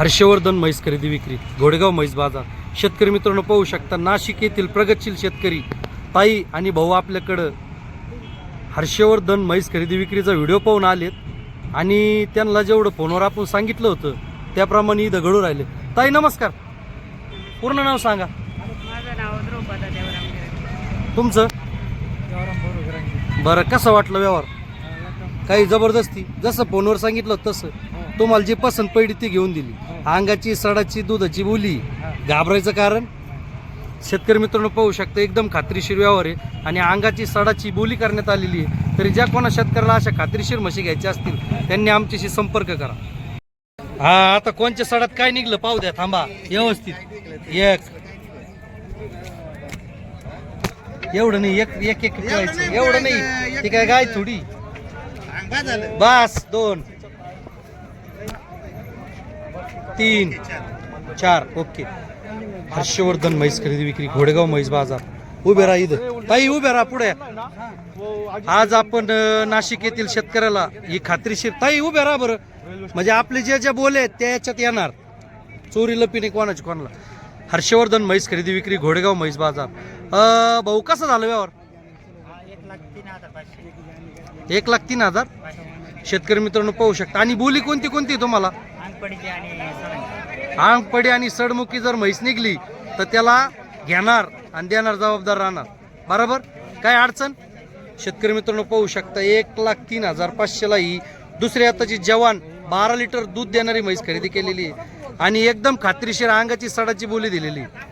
हर्षवर्धन म्हैस खरेदी विक्री घोडेगाव म्हैस बाजार. शेतकरी मित्रांनो पाहू शकता नाशिक येथील प्रगतशील शेतकरी ताई आणि भाऊ आपल्याकडं हर्षवर्धन म्हैस खरेदी विक्रीचा व्हिडिओ पाहून आलेत. आणि त्यांना जेवढं फोनवर आपण सांगितलं होतं त्याप्रमाणे इथं घडू राहिले. ताई नमस्कार. पूर्ण नाव सांगा. माझं नाव द्रौपदा देवराम गिरे तुमचं बरं कसं वाटलं व्यवहार? काही जबरदस्ती? जसं फोनवर सांगितलं होतं तसं तुम्हाला जी पसंत पडली ती घेऊन दिली. अंगाची सडाची दुधाची बोली. घाबरायचं कारण? शेतकरी मित्रांनो पाहू शकता एकदम खात्रीशीर व्यवहार आहे. आणि अंगाची सडाची बोली करण्यात आलेली आहे. तरी ज्या कोणा शेतकऱ्याला अशा खात्रीशीर म्हशी घ्यायच्या असतील त्यांनी आमच्याशी संपर्क करा. हा आता कोणच्या सडात काय निघलं? पाहू द्या थांबा. व्यवस्थित. एक. एवढं नाही एक एक एक एवढं नाही ती काय गाय थोडी? बस दोन. तीन चार ओके. हर्षवर्धन म्हैस खरेदी विक्री घोडेगाव म्हैस बाजार. उभे राहा इथं. ताई उभे राहा पुढे. आज आपण नाशिक येथील शेतकऱ्याला ही खात्रीशीर ताई उभे राहा बरं. म्हणजे आपले जे जे बोले त्या याच्यात येणार. चोरी लपी नाही कोणाची कोणाला? हर्षवर्धन म्हैस खरेदी विक्री घोडेगाव म्हैस बाजार. भाऊ कसं झालं व्यवहार? एक लाख तीन हजार. शेतकरी मित्रांनो पाहू शकता. आणि बोली कोणती कोणती तुम्हाला? अंगपडीचे आणि आंगपडी आणि सडमुखी जर म्हैस निघली तर त्याला घेणार आणि देणार जबाबदार राहणार. बरोबर? काय अडचण? शेतकरी मित्रांनो पाहू शकता एक लाख तीन हजार पाचशेला ही दुसऱ्या आताची जवान बारा लिटर दूध देणारी म्हैस खरेदी केलेली आहे. आणि एकदम खात्रीशीर अंगाची सडाची बोली दिलेली आहे.